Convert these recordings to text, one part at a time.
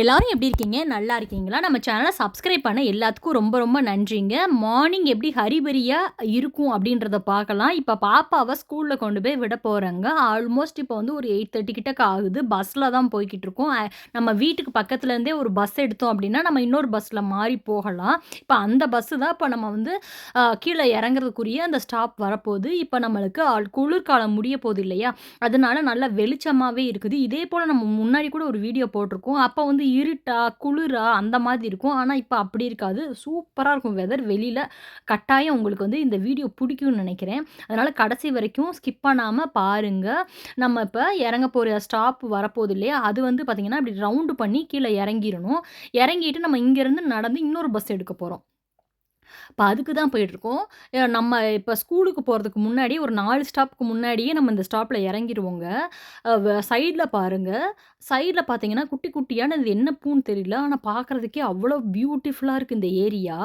எல்லாரும் எப்படி இருக்கீங்க? நல்லா இருக்கீங்களா? நம்ம சேனலை சப்ஸ்கிரைப் பண்ண எல்லாத்துக்கும் ரொம்ப ரொம்ப நன்றிங்க. மார்னிங் எப்படி ஹரிபரியாக இருக்கும் அப்படின்றத பார்க்கலாம். இப்போ பாப்பாவை ஸ்கூலில் கொண்டு போய் விட போகிறாங்க ஆல்மோஸ்ட் இப்போ வந்து ஒரு எயிட் தேர்ட்டி கிட்டக்க ஆகுது. பஸ்ஸில் தான் போய்கிட்டு இருக்கோம். நம்ம வீட்டுக்கு பக்கத்துலேருந்தே ஒரு பஸ் எடுத்தோம் அப்படின்னா நம்ம இன்னொரு பஸ்ஸில் மாறி போகலாம். இப்போ அந்த பஸ்ஸு தான் இப்போ நம்ம வந்து கீழே இறங்குறதுக்குரிய அந்த ஸ்டாப் வரப்போகுது. இப்போ நம்மளுக்கு ஆள் குளிர்காலம் முடிய போகுது இல்லையா? அதனால நல்லா வெளிச்சமாகவே இருக்குது. இதே போல் நம்ம முன்னாடி கூட ஒரு வீடியோ போட்டிருக்கோம். அப்போ வந்து இருட்டா குளிரா அந்த மாதிரி இருக்கும். ஆனால் இப்போ அப்படி இருக்காது. சூப்பராக இருக்கும் வெதர் வெளியில் கட்டாயம் உங்களுக்கு வந்து இந்த வீடியோ பிடிக்கும்னு நினைக்கிறேன். அதனால் கடைசி வரைக்கும் ஸ்கிப் பண்ணாமல் பாருங்கள் நம்ம இப்போ இறங்க போகிற ஸ்டாப் வரப்போகுது இல்லையா? அது வந்து பார்த்திங்கன்னா அப்படி ரவுண்டு பண்ணி கீழே இறங்கிடணும். இறங்கிட்டு நம்ம இங்கேருந்து நடந்து இன்னொரு பஸ் எடுக்க போகிறோம் இப்போ அதுக்கு தான் போயிட்டுருக்கோம். நம்ம இப்போ ஸ்கூலுக்கு போகிறதுக்கு முன்னாடி ஒரு நாலு ஸ்டாப்புக்கு முன்னாடியே நம்ம இந்த ஸ்டாப்பில் இறங்கிடுவோங்க சைடில் பாருங்கள் சைடில் பார்த்தீங்கன்னா குட்டி குட்டியான இது என்ன பூன்னு தெரியல. ஆனால் பார்க்குறதுக்கே அவ்வளோ பியூட்டிஃபுல்லாக இருக்குது இந்த ஏரியா.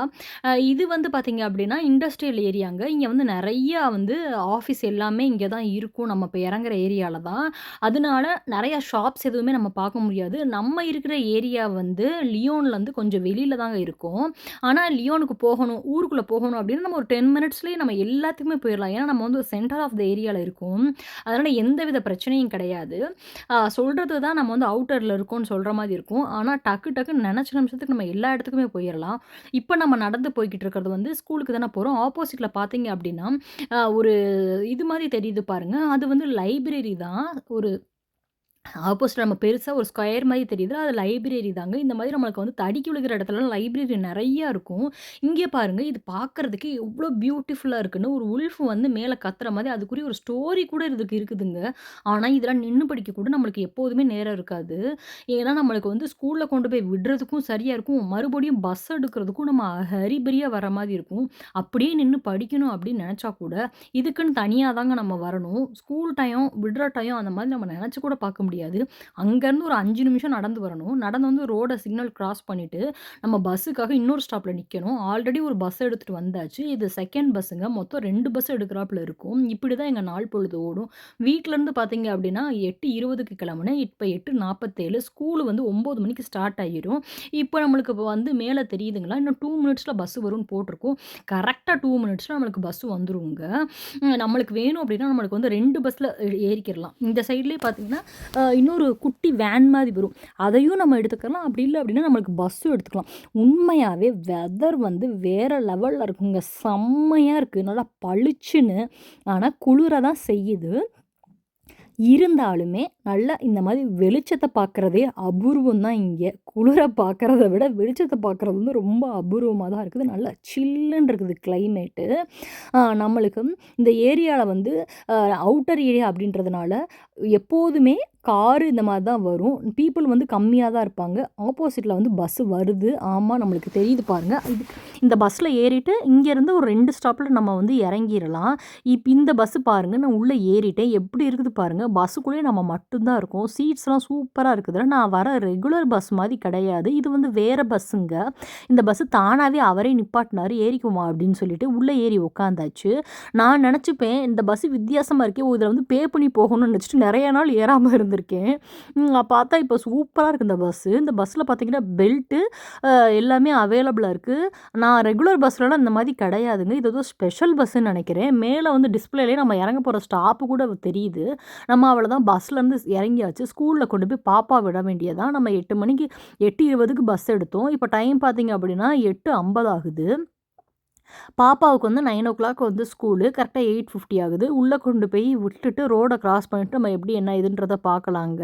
இது வந்து பார்த்தீங்க அப்படின்னா இண்டஸ்ட்ரியல் ஏரியாங்க. இங்கே வந்து நிறையா வந்து ஆஃபீஸ் எல்லாமே இங்கே தான் இருக்கும். நம்ம இப்போ இறங்குற ஏரியாவில் தான். அதனால நிறையா ஷாப்ஸ் எதுவுமே நம்ம பார்க்க முடியாது. நம்ம இருக்கிற ஏரியா வந்து லியோன்லேருந்து கொஞ்சம் வெளியில் தாங்க இருக்கும். ஆனால் லியோனுக்கு போகணும் ஊருக்குள்ளே போகணும் அப்படின்னு நம்ம ஒரு டென் மினிட்ஸ்லேயே நம்ம எல்லாத்துக்குமே போயிடலாம். ஏன்னா நம்ம வந்து ஒரு சென்டர் ஆஃப் த ஏரியாவில் இருக்கும். அதனால் எந்த வித பிரச்சனையும் கிடையாது. சொல்கிறது தான் நம்ம வந்து அவுட்டரில் இருக்கோம்னு சொல்கிற மாதிரி இருக்கும். ஆனால் டக்கு டக்குன்னு நினச்ச நிமிஷத்துக்கு நம்ம எல்லா இடத்துக்குமே போயிடலாம். இப்போ நம்ம நடந்து போய்கிட்டு இருக்கிறது வந்து ஸ்கூலுக்கு தானே போகிறோம் ஆப்போசிட்டில் பார்த்தீங்க அப்படின்னா ஒரு இது மாதிரி தெரியுது பாருங்கள் அது வந்து லைப்ரரி தான். ஒரு ஆப்போசிட் நம்ம பெருசாக ஒரு ஸ்கொயர் மாதிரி தெரியுது. அது லைப்ரரி தாங்க. இந்த மாதிரி நம்மளுக்கு வந்து தடுக்கி விழுகிற இடத்துலலாம் லைப்ரரி நிறையா இருக்கும். இங்கே பாருங்கள் இது பார்க்குறதுக்கு எவ்வளோ பியூட்டிஃபுல்லாக இருக்குன்னு, ஒரு உல்ஃப் வந்து மேலே கத்துற மாதிரி அதுக்குரிய ஒரு ஸ்டோரி கூட இதுக்கு இருக்குதுங்க. ஆனால் இதெல்லாம் நின்று படிக்க கூட நம்மளுக்கு எப்போதுமே நேரம் இருக்காது. ஏன்னா, நம்மளுக்கு வந்து ஸ்கூலில் கொண்டு போய் விடுறதுக்கும் சரியாக இருக்கும். மறுபடியும் பஸ் எடுக்கிறதுக்கும் நம்ம ஹரிபரியாக வர மாதிரி இருக்கும். அப்படியே நின்று படிக்கணும் அப்படின்னு நினச்சா கூட, இதுக்குன்னு தனியாக தாங்க நம்ம வரணும். ஸ்கூல் டைம், விடுற டைம் அந்த மாதிரி நம்ம நினச்சி கூட பார்க்க முடியாது. அங்கேருந்து ஒரு அஞ்சு நிமிஷம் நடந்து வரணும். நடந்து வந்து ரோட சிக்னல் கிராஸ் பண்ணிவிட்டு நம்ம பஸ்ஸுக்காக இன்னொரு ஸ்டாப்பில் நிற்கணும் ஆல்ரெடி ஒரு பஸ் எடுத்துகிட்டு வந்தாச்சு. இது செகண்ட் பஸ்ஸுங்க. மொத்தம் ரெண்டு பஸ் எடுக்கிறாப்புல இருக்கும். இப்படி தான் எங்கள் நாள் பொழுது ஓடும். வீட்டிலேருந்து பார்த்தீங்க அப்படின்னா 8:20க்கு கிளம்புனேன். இப்ப 8:47 ஸ்கூலு வந்து ஒம்பது மணிக்கு ஸ்டார்ட் ஆகிரும். இப்போ நம்மளுக்கு வந்து மேலே தெரியுதுங்களா? இன்னும் டூ மினிட்ஸில் பஸ் வரும்னு போட்டிருக்கும். கரெக்ட்டா 2 மினிட்ஸ்ல நம்மளுக்கு பஸ் வந்துருங்க. நம்மளுக்கு வேணும் அப்படின்னா, நம்மளுக்கு வந்து ரெண்டு பஸ்ஸில் ஏறிக்கிறலாம். இந்த சைட்லேயே பார்த்தீங்கன்னா, இன்னொரு குட்டி வேன் மாதிரி வரும். அதையும் நம்ம எடுத்துக்கலாம். அப்படி இல்லை அப்படின்னா, நம்மளுக்கு பஸ்ஸும் எடுத்துக்கலாம். உண்மையாகவே வெதர் வந்து வேறு லெவலில் இருக்குங்க. செம்மையாக இருக்குது நல்லா பளிச்சுன்னு. ஆனால் குளிர தான் செய்யுது. இருந்தாலுமே, நல்லா இந்த மாதிரி வெளிச்சத்தை பார்க்குறதே அபூர்வம் தான் இங்கே குளிர பார்க்குறத விட வெளிச்சத்தை பார்க்குறது வந்து ரொம்ப அபூர்வமாக தான் இருக்குது. நல்லா சில்லுன்னு இருக்குது கிளைமேட்டு. நம்மளுக்கு இந்த ஏரியாவில் வந்து அவுட்டர் ஏரியா அப்படின்றதுனால, எப்போதுமே காரு இந்த மாதிரி தான் வரும். பீப்புள் வந்து கம்மியாக தான் இருப்பாங்க. ஆப்போசிட்டில் வந்து பஸ்ஸு வருது. ஆமாம் நம்மளுக்கு தெரியுது பாருங்கள் இது இந்த பஸ்ஸில் ஏறிட்டு, இங்கேருந்து ஒரு ரெண்டு ஸ்டாப்பில் நம்ம வந்து இறங்கிடலாம் இப்போ இந்த பஸ்ஸு பாருங்கள் நான் உள்ளே ஏறிட்டேன். எப்படி இருக்குது பாருங்கள் பஸ்ஸுக்குள்ளேயே நம்ம மட்டும்தான் இருக்கும் இருக்கோம். சீட்ஸ்லாம் சூப்பராக இருக்குதுல நான் வர ரெகுலர் பஸ் மாதிரி கிடையாது. இது வந்து வேறு பஸ்ஸுங்க. இந்த பஸ்ஸு தானாகவே அவரே நிப்பாட்டினாரு. ஏறிக்குமா அப்படின்னு சொல்லிட்டு உள்ளே ஏறி உட்காந்தாச்சு. நான் நினச்சிப்பேன் இந்த பஸ்ஸு வித்தியாசமாக இருக்கே! இதில் வந்து பே பண்ணி போகணும்னு நினச்சிட்டு நிறைய நாள் ஏறாமல் இருந்து வந்திருக்கேன் பார்த்தா இப்போ சூப்பராக இருக்குது இந்த பஸ்ஸு. இந்த பஸ்ஸில் பார்த்தீங்கன்னா, பெல்ட்டு எல்லாமே அவைலபிளாக இருக்குது நான் ரெகுலர் பஸ்லலாம் இந்த மாதிரி கிடையாதுங்க. இது ஏதோ ஸ்பெஷல் பஸ்ஸுன்னு நினைக்கிறேன் மேலே வந்து டிஸ்பிளேலேயே நம்ம இறங்க போகிற ஸ்டாப்பு கூட தெரியுது. நம்ம அவ்வளோதான் பஸ்லேருந்து இறங்கியாச்சு. ஸ்கூலில் கொண்டு போய் பாப்பா விட வேண்டியதான் நம்ம எட்டு மணிக்கு 8:20க்கு பஸ் எடுத்தோம். இப்போ டைம் பார்த்தீங்க அப்படின்னா, 8:50 ஆகுது. பாப்பாவுக்கு வந்து 9:00 வந்து ஸ்கூலு. கரெக்டாக எயிட் ஃபிஃப்டி ஆகுது. உள்ளே கொண்டு போய் விட்டுட்டு, ரோடை க்ராஸ் பண்ணிட்டு நம்ம எப்படி என்ன ஏதுன்றத பார்க்கலாங்க.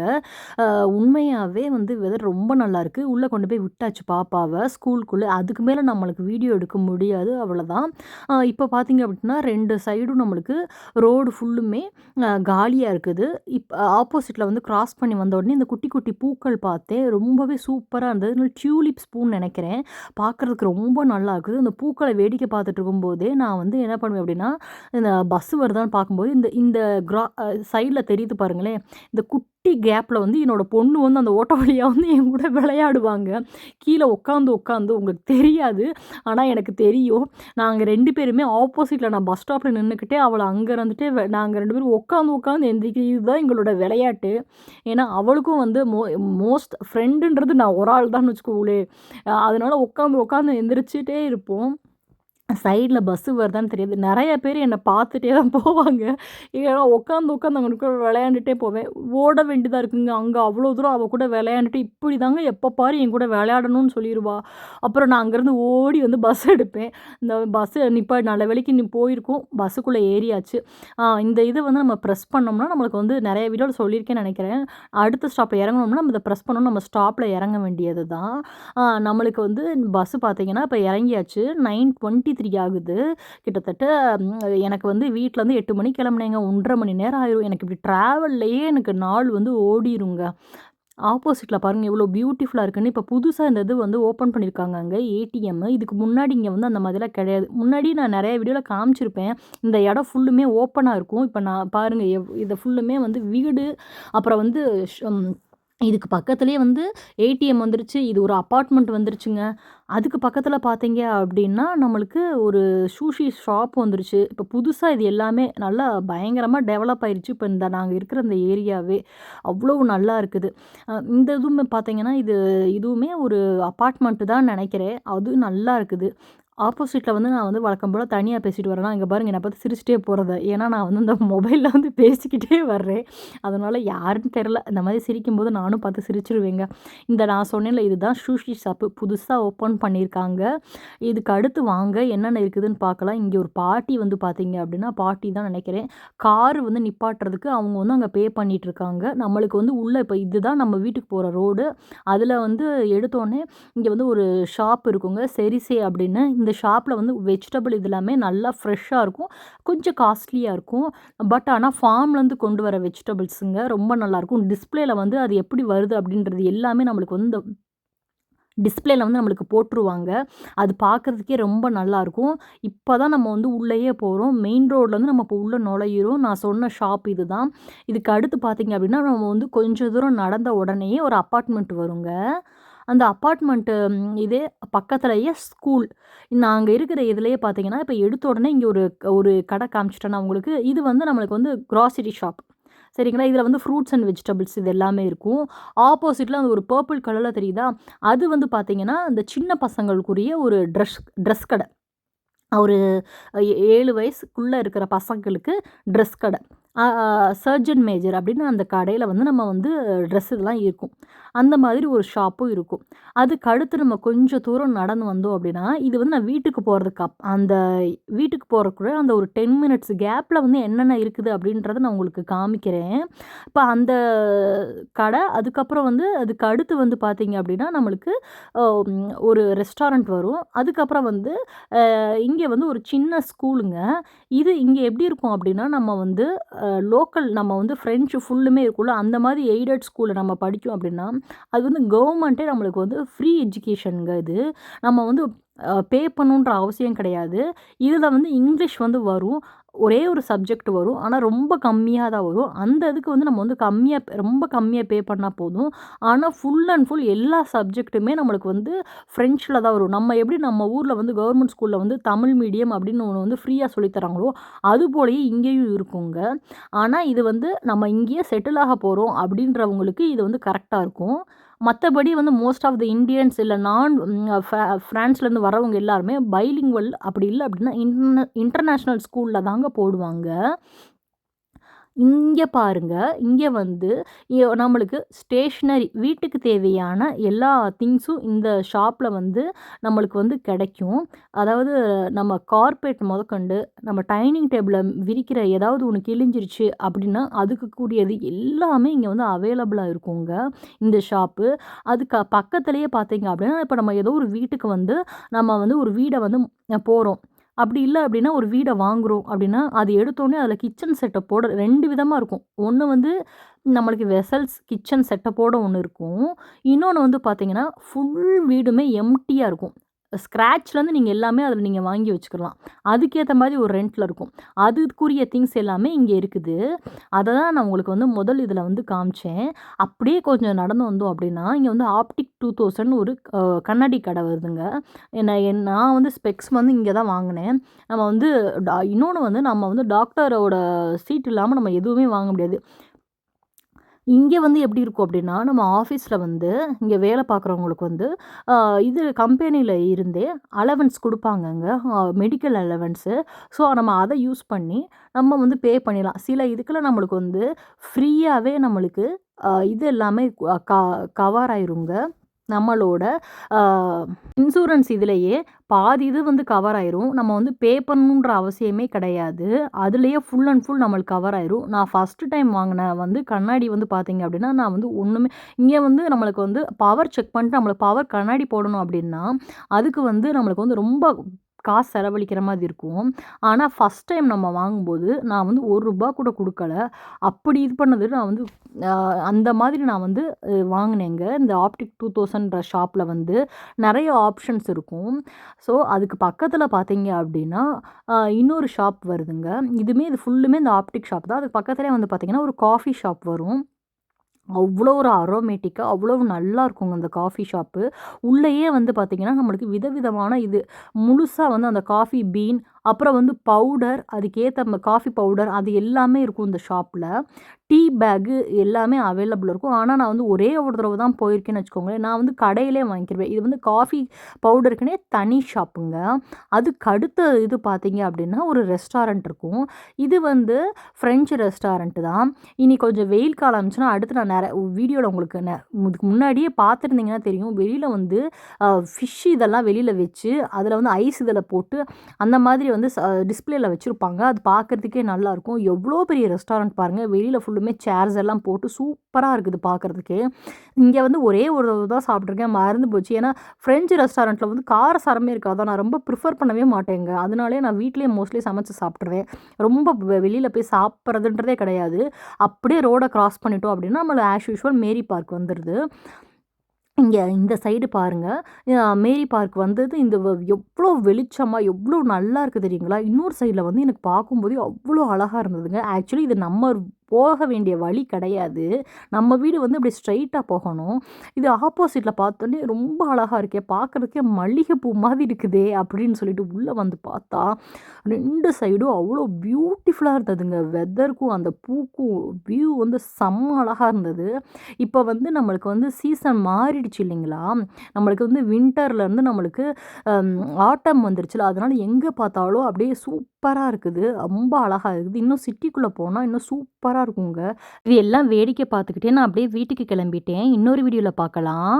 உண்மையாகவே வந்து வெதர் ரொம்ப நல்லாயிருக்கு. உள்ளே கொண்டு போய் விட்டாச்சு பாப்பாவை ஸ்கூலுக்குள்ளே அதுக்கு மேலே நம்மளுக்கு வீடியோ எடுக்க முடியாது. அவ்வளோதான். இப்போ பார்த்தீங்க அப்படின்னா, ரெண்டு சைடும் நம்மளுக்கு ரோடு ஃபுல்லுமே காலியாக இருக்குது. இப் ஆப்போசிட்டில் வந்து கிராஸ் பண்ணி வந்த உடனே இந்த குட்டி குட்டி பூக்கள் பார்த்தேன். ரொம்பவே சூப்பராக இருந்தது. டியூலிப்ஸ் பூன்னு நினைக்கிறேன் பார்க்கறதுக்கு ரொம்ப நல்லா இருக்குது. அந்த பூக்களை வேடிக்கை பார்த்துட்டு இருக்கும்போதே நான் வந்து என்ன பண்ணுவேன் அப்படின்னா இந்த பஸ்ஸு வருதான்னு பார்க்கும்போது இந்த இந்த கிரா சைடில் தெரியுது பாருங்களேன். இந்த குட்டி கேப்பில் வந்து என்னோடய பொண்ணு வந்து அந்த ஓட்ட வழியாக வந்து என் கூட விளையாடுவாங்க. கீழே உட்காந்து உட்காந்து உங்களுக்கு தெரியாது ஆனால் எனக்கு தெரியும். நாங்கள் ரெண்டு பேருமே ஆப்போசிட்டில் நான் பஸ் ஸ்டாப்பில் நின்றுக்கிட்டே அவளை அங்கே இருந்துட்டு நாங்கள் ரெண்டு பேரும் உட்காந்து உட்காந்து எந்திரிக்க இதுதான் எங்களோட விளையாட்டு. ஏன்னா அவளுக்கும் வந்து மோ மோஸ்ட் ஃப்ரெண்டுன்றது நான் ஒரு ஆள் தான் வச்சுக்கோங்களேன் அதனால் உட்காந்து உட்காந்து எந்திரிச்சிட்டே இருப்போம். சைடில் பஸ்ஸு வருதான்னு தெரியாது. நிறைய பேர் என்னை பார்த்துட்டே தான் போவாங்க. ஏன்னா உட்காந்து உட்காந்து அங்கே கூட விளையாண்டுட்டே போவேன். ஓட வேண்டியதாக இருக்குங்க. அங்கே அவ்வளோ தூரம் அவள் கூட விளையாண்டுட்டு இப்படி தாங்க எப்போ பாரு என் கூட விளையாடணும்னு சொல்லிடுவா அப்புறம் நான் அங்கேருந்து ஓடி வந்து பஸ் எடுப்பேன். இந்த பஸ்ஸு நிப்பா நல்ல வேலைக்கு நீ போயிருக்கோம். பஸ்ஸுக்குள்ளே ஏறியாச்சு. இந்த இதை வந்து நம்ம ப்ரெஸ் பண்ணோம்னா நம்மளுக்கு வந்து நிறைய வீடியோவில் சொல்லியிருக்கேன்னு நினைக்கிறேன். அடுத்த ஸ்டாப்பில் இறங்கணும்னா நம்ம இதை ப்ரெஸ் பண்ணணும் நம்ம ஸ்டாப்பில் இறங்க வேண்டியது தான் நம்மளுக்கு வந்து பஸ்ஸு பார்த்தீங்கன்னா இப்போ இறங்கியாச்சு. நைன் டுவெண்ட்டி த்ரீ ஆகுது கிட்டத்தட்ட எனக்கு வந்து வீட்டிலேருந்து எட்டு மணிக்கு கிளம்புனேங்க. ஒன்றரை மணி நேரம் ஆயிரும். எனக்கு இப்படி ட்ராவல்லையே எனக்கு நாள் வந்து ஓடிருங்க. ஆப்போசிட்டில் பாருங்கள் எவ்வளோ பியூட்டிஃபுல்லாக இருக்குன்னு. இப்போ புதுசாக இந்த இது வந்து ஓப்பன் பண்ணியிருக்காங்க அங்கே ஏடிஎம் இதுக்கு முன்னாடி இங்கே வந்து அந்த மாதிரிலாம் கிடையாது. முன்னாடி நான் நிறைய வீடியோவில் காமிச்சிருப்பேன். இந்த இடம் ஃபுல்லுமே ஓப்பனாக இருக்கும். இப்போ நான் பாருங்கள் எவ் இதை ஃபுல்லுமே வந்து வீடு அப்புறம் வந்து இதுக்கு பக்கத்துலேயே வந்து ஏடிஎம் வந்துருச்சு. இது ஒரு அப்பார்ட்மெண்ட் வந்துருச்சுங்க. அதுக்கு பக்கத்தில் பார்த்தீங்க அப்படின்னா நம்மளுக்கு ஒரு சூஷி ஷாப் வந்துருச்சு. இப்போ புதுசாக இது எல்லாமே நல்லா பயங்கரமாக டெவலப் ஆயிடுச்சு இப்போ இந்த நாங்கள் இருக்கிற இந்த ஏரியாவே அவ்வளோ நல்லா இருக்குது. இந்த இதுவுமே பார்த்தீங்கன்னா இது இதுவுமே ஒரு அப்பார்ட்மெண்ட்டு தான் நினைக்கிறேன். அது நல்லா இருக்குது. ஆப்போசிட்டில் வந்து நான் வந்து வழக்கம் போல் தனியாக பேசிட்டு வரேன்னா இங்கே பாருங்கள் என்னை பார்த்து சிரிச்சிட்டே போகிறத ஏன்னா நான் வந்து இந்த மொபைலில் வந்து பேசிக்கிட்டே வர்றேன். அதனால் யாருன்னு தெரில இந்த மாதிரி சிரிக்கும்போது நானும் பார்த்து சிரிச்சிருவேங்க. இந்த நான் சொன்னேன்ல இதுதான் ஷூஷி ஷாப்பு புதுசாக ஓப்பன் பண்ணியிருக்காங்க. இதுக்கு அடுத்து வாங்க என்னென்ன இருக்குதுன்னு பார்க்கலாம். இங்கே ஒரு பாட்டி வந்து பார்த்தீங்க அப்படின்னா பாட்டி தான் நினைக்கிறேன். கார் வந்து நிப்பாட்டுறதுக்கு அவங்க வந்து அங்கே பே பண்ணிகிட்டு இருக்காங்க நம்மளுக்கு வந்து உள்ளே இப்போ இதுதான் நம்ம வீட்டுக்கு போகிற ரோடு அதில் வந்து எடுத்தோடனே இங்கே வந்து ஒரு ஷாப் இருக்குங்க. செரிசே அப்படின்னு இந்த ஷாப்பில் வந்து வெஜிடபிள் இதெல்லாமே நல்லா ஃப்ரெஷ்ஷாக இருக்கும். கொஞ்சம் காஸ்ட்லியாக இருக்கும். பட் ஆனால் ஃபார்ம்லேருந்து கொண்டு வர வெஜிடபிள்ஸுங்க ரொம்ப நல்லாயிருக்கும் டிஸ்பிளேல வந்து அது எப்படி வருது அப்படின்றது எல்லாமே நம்மளுக்கு வந்து டிஸ்பிளேல வந்து நம்மளுக்கு போட்டுருவாங்க. அது பார்க்குறதுக்கே ரொம்ப நல்லாயிருக்கும் இப்போ தான் நம்ம வந்து உள்ளேயே போகிறோம் மெயின் ரோட்லேருந்து நம்ம இப்போ உள்ளே நுழையிறோம். நான் சொன்ன ஷாப் இது தான் இதுக்கு அடுத்து பார்த்திங்க அப்படின்னா நம்ம வந்து கொஞ்சம் தூரம் நடந்த உடனேயே ஒரு அப்பார்ட்மெண்ட் வருங்க. அந்த அப்பார்ட்மெண்ட்டு இதே பக்கத்துலேயே ஸ்கூல். நாங்கள் இருக்கிற இதுலேயே பார்த்தீங்கன்னா இப்போ எடுத்த உடனே இங்கே ஒரு ஒரு கடை காமிச்சிட்டேன்னா உங்களுக்கு. இது வந்து நம்மளுக்கு வந்து க்ராசரி ஷாப் சரிங்களா? இதில் வந்து ஃப்ரூட்ஸ் அண்ட் வெஜிடபிள்ஸ் இது எல்லாமே இருக்கும். ஆப்போசிட்டில் அந்த ஒரு பர்பிள் கலரில் தெரியுதா? அது வந்து பார்த்திங்கன்னா இந்த சின்ன பசங்களுக்குரிய ஒரு ட்ரெஸ் ட்ரெஸ் கடை. ஒரு ஏழு வயசுக்குள்ளே இருக்கிற பசங்களுக்கு ட்ரெஸ் கடை. சர்ஜன் மேஜர் அப்படின்னு அந்த கடையில் வந்து நம்ம வந்து ட்ரெஸ் இதெல்லாம் இருக்கும். அந்த மாதிரி ஒரு ஷாப்பும் இருக்கும். அதுக்கு அடுத்து நம்ம கொஞ்சம் தூரம் நடந்து வந்தோம் அப்படின்னா இது வந்து நான் வீட்டுக்கு போகிறதுக்கு அப் அந்த வீட்டுக்கு போகிறக்குள்ள அந்த ஒரு டென் மினிட்ஸ் கேப்பில் வந்து என்னென்ன இருக்குது அப்படின்றத நான் உங்களுக்கு காமிக்கிறேன். இப்போ அந்த கடை அதுக்கப்புறம் வந்து அதுக்கு அடுத்து வந்து பார்த்தீங்க அப்படின்னா நம்மளுக்கு ஒரு ரெஸ்டாரண்ட் வரும். அதுக்கப்புறம் வந்து இங்கே வந்து ஒரு சின்ன ஸ்கூலுங்க இது இங்கே எப்படி இருக்கும் அப்படின்னா நம்ம வந்து லோக்கல் நம்ம வந்து ஃப்ரெஞ்சு ஃபுல்லுமே இருக்கும்ல அந்த மாதிரி எய்டட் ஸ்கூலில் நம்ம படித்தோம் அப்படின்னா அது வந்து கவர்மெண்ட்டே நம்மளுக்கு வந்து ஃப்ரீ எஜுகேஷனுங்க இது. நம்ம வந்து பே பண்ணுன்ற அவசியம் கிடையாது. இதில் வந்து இங்கிலீஷ் வந்து வரும். ஒரே ஒரு சப்ஜெக்ட் வரும். ஆனால் ரொம்ப கம்மியாக தான் வரும். அந்த இதுக்கு வந்து நம்ம வந்து கம்மியாக ரொம்ப கம்மியாக பே பண்ணால் போதும். ஆனால் ஃபுல் அண்ட் ஃபுல் எல்லா சப்ஜெக்ட்டுமே நம்மளுக்கு வந்து ஃப்ரெஞ்சில் தான் வரும். நம்ம எப்படி நம்ம ஊரில் வந்து கவர்மெண்ட் ஸ்கூலில் வந்து தமிழ் மீடியம் அப்படின்னு ஒன்று வந்து ஃப்ரீயாக சொல்லித்தராங்களோ அது போலயே இங்கேயும் இருக்குங்க. ஆனால் இது வந்து நம்ம இங்கேயே செட்டில் ஆக போகிறோம் அப்படின்றவங்களுக்கு இது வந்து கரெக்டாக இருக்கும். மற்றபடி வந்து மோஸ்ட் ஆஃப் த இண்டியன்ஸ் இல்லை நான் ஃப்ரான்ஸ்லேருந்து வரவங்க எல்லாருமே பைலிங்வல் அப்படி இல்லை அப்படின்னா இன்டர்நேஷ்னல் ஸ்கூலில் தாங்க போடுவாங்க. இங்கே பாருங்கள் இங்கே வந்து நம்மளுக்கு ஸ்டேஷ்னரி வீட்டுக்கு தேவையான எல்லா திங்ஸும் இந்த ஷாப்பில் வந்து நம்மளுக்கு வந்து கிடைக்கும். அதாவது நம்ம கார்பெட் முதற்கொண்டு நம்ம டைனிங் டேபிளில் விரிக்கிற ஏதாவது ஒன்று கிழிஞ்சிருச்சு அப்படின்னா அதுக்கு கூடியது எல்லாமே இங்கே வந்து அவைலபிளாக இருக்குங்க இந்த ஷாப்பு அதுக்கு பக்கத்துலேயே பார்த்தீங்க அப்படின்னா இப்போ நம்ம ஏதோ ஒரு வீட்டுக்கு வந்து நம்ம வந்து ஒரு வீடை வந்து போகிறோம் அப்படி இல்லை அப்படின்னா ஒரு வீடை வாங்குகிறோம் அப்படின்னா அது எடுத்தோடனே அதில் கிச்சன் செட்டப்போட ரெண்டு விதமாக இருக்கும். ஒன்று வந்து நம்மளுக்கு வெசல்ஸ் கிச்சன் செட்டப்போட ஒன்று இருக்கும். இன்னொன்று வந்து பார்த்திங்கன்னா ஃபுல் வீடுமே எம்டியாக இருக்கும். ஸ்க்ராட்ச்லேருந்து நீங்கள் எல்லாமே அதில் நீங்கள் வாங்கி வச்சுக்கலாம். அதுக்கேற்ற மாதிரி ஒரு ரெண்ட்டில் இருக்கும். அதுக்குரிய திங்ஸ் எல்லாமே இங்கே இருக்குது. அதை தான் நான் உங்களுக்கு வந்து முதல் இதில் வந்து காமிச்சேன். அப்படியே கொஞ்சம் நடந்து வந்தோம் அப்படின்னா இங்கே வந்து ஆப்டிக் டூ தௌசண்ட் ஒரு கண்ணாடி கடை வருதுங்க. என்ன என் நான் வந்து ஸ்பெக்ஸ் வந்து இங்கே தான் வாங்கினேன். நம்ம வந்து டா இன்னொன்று வந்து நம்ம வந்து டாக்டரோட சீட் இல்லாமல் நம்ம எதுவுமே வாங்க முடியாது. இங்கே வந்து எப்படி இருக்கும் அப்படின்னா நம்ம ஆஃபீஸில் வந்து இங்கே வேலை பார்க்குறவங்களுக்கு வந்து இது கம்பெனியில் இருந்தே அலவன்ஸ் கொடுப்பாங்கங்க. மெடிக்கல் அலவன்ஸு ஸோ நம்ம அதை யூஸ் பண்ணி நம்ம வந்து பே பண்ணிடலாம். சில இதுக்கெல்லாம் நம்மளுக்கு வந்து ஃப்ரீயாகவே நம்மளுக்கு இது எல்லாமே க கவர் ஆயிருங்க. நம்மளோட இன்சூரன்ஸ் இதுலேயே பாதி இது வந்து கவர் ஆயிரும். நம்ம வந்து பே பண்ணணுன்ற அவசியமே கிடையாது. அதுலேயே ஃபுல் அண்ட் ஃபுல் நம்மளுக்கு கவர் ஆயிரும். நான் ஃபஸ்ட்டு டைம் வாங்கின வந்து கண்ணாடி வந்து பார்த்தீங்க அப்படின்னா நான் வந்து ஒன்றுமே இங்கே வந்து நம்மளுக்கு வந்து பவர் செக் பண்ணிட்டு நம்மளுக்கு பவர் கண்ணாடி போடணும் அப்படின்னா அதுக்கு வந்து நம்மளுக்கு வந்து ரொம்ப காசு செலவழிக்கிற மாதிரி இருக்கும். ஆனால் ஃபஸ்ட் டைம் நம்ம வாங்கும்போது நான் வந்து ஒரு ரூபா கூட கொடுக்கல. அப்படி இது பண்ணது நான் வந்து அந்த மாதிரி நான் வந்து வாங்கினேங்க. இந்த ஆப்டிக் டூ தௌசண்ட்ற ஷாப்பில் வந்து நிறைய ஆப்ஷன்ஸ் இருக்கும். ஸோ அதுக்கு பக்கத்தில் பார்த்தீங்க அப்படின்னா இன்னொரு ஷாப் வருதுங்க. இதுவுமே இது ஃபுல்லுமே இந்த ஆப்டிக் ஷாப் தான். அதுக்கு பக்கத்துலேயே வந்து பார்த்திங்கன்னா ஒரு காஃபி ஷாப் வரும். அவ்வளோ ஒரு அரோமேட்டிக்காக அவ்வளோ நல்லா இருக்குங்க அந்த காஃபி ஷாப்பு உள்ளேயே வந்து பார்த்திங்கன்னா நம்மளுக்கு விதவிதமான இது. முழுசாக வந்து அந்த காஃபி பீன் அப்புறம் வந்து பவுடர் அதுக்கேற்ற காஃபி பவுடர் அது எல்லாமே இருக்கும் இந்த ஷாப்பில் டீ பேக்கு எல்லாமே அவைலபிள் இருக்கும். ஆனால் நான் வந்து ஒரே ஒரு தடவை தான் போயிருக்கேன்னு வச்சுக்கோங்களேன். நான் வந்து கடையிலே வாங்கிக்கிருவேன். இது வந்து காஃபி பவுடருக்குனே தனி ஷாப்புங்க அதுக்கு அடுத்த இது பார்த்தீங்க அப்படின்னா ஒரு ரெஸ்டாரண்ட் இருக்கும். இது வந்து ஃப்ரெஞ்சு ரெஸ்டாரண்ட்டு தான். இனி கொஞ்சம் வெயில் காலம் இருந்துச்சுன்னா அடுத்து நான் நிறைய வீடியோவில் உங்களுக்கு இதுக்கு முன்னாடியே பார்த்துருந்தீங்கன்னா தெரியும். வெளியில் வந்து ஃபிஷ் இதெல்லாம் வெளியில் வச்சு அதில் வந்து ஐஸ் இதில் போட்டு அந்த மாதிரி வந்து டிஸ்பிளேல வச்சுருப்பாங்க. அது பார்க்குறதுக்கே நல்லாயிருக்கும் எவ்வளோ பெரிய ரெஸ்டாரண்ட் பாருங்கள் வெளியில் ஃபுல்லுமே சேர்ஸ் எல்லாம் போட்டு சூப்பராக இருக்குது பார்க்குறதுக்கே இங்கே வந்து ஒரே ஒரு தான் சாப்பிட்ருக்கேன் மறந்து போச்சு. ஏன்னா ஃப்ரெஞ்சு ரெஸ்டாரண்ட்டில் வந்து கார சாரமே இருக்காது. நான் ரொம்ப ப்ரிஃபர் பண்ணவே மாட்டேங்க. அதனாலே நான் வீட்லேயே மோஸ்ட்லி சமைச்சு சாப்பிட்ருவேன் ரொம்ப வெளியில் போய் சாப்பிட்றதுன்றதே கிடையாது. அப்படியே ரோடை க்ராஸ் பண்ணிட்டோம் அப்படின்னா நம்மளை ஆஸ் யூஷுவல் மேரி பார்க் வந்துடுது இங்கே இந்த சைடு பாருங்கள் மேரி பார்க் வந்தது. இந்த வ- எவ்வளோ வெளிச்சமாக எவ்வளோ நல்லா இருக்குது தெரியுங்களா? இன்னொரு சைடில் வந்து எனக்கு பார்க்கும்போது அவ்வளோ அழகாக இருந்ததுங்க. ஆக்சுவலி இது நம்ம போக வேண்டிய வழி கிடையாது. நம்ம வீடு வந்து இப்படி ஸ்ட்ரைட்டாக போகணும். இது ஆப்போசிட்டில் பார்த்தோன்னே ரொம்ப அழகாக இருக்கே பார்க்குறதுக்கே மல்லிகைப்பூ மாதிரி இருக்குதே அப்படின்னு சொல்லிட்டு உள்ளே வந்து பார்த்தா ரெண்டு சைடும் அவ்வளோ பியூட்டிஃபுல்லாக இருந்ததுங்க. வெதருக்கும் அந்த பூக்கும் வியூ வந்து செம்ம அழகாக இருந்தது. இப்போ வந்து நம்மளுக்கு வந்து சீசன் மாறிடுச்சு இல்லைங்களா? நம்மளுக்கு வந்து வின்டர்லேருந்து நம்மளுக்கு ஆட்டம் வந்துருச்சுல அதனால் எங்கே பார்த்தாலும் அப்படியே சூப்பராக இருக்குது. ரொம்ப அழகாக இருக்குது. இன்னும் சிட்டிக்குள்ளே போனால் இன்னும் சூப்பராக சூப்பராக இருக்குங்க இது எல்லாம் வேடிக்கை பார்த்துக்கிட்டே நான் அப்படியே வீட்டுக்கு கிளம்பிட்டேன். இன்னொரு வீடியோவில் பார்க்கலாம்.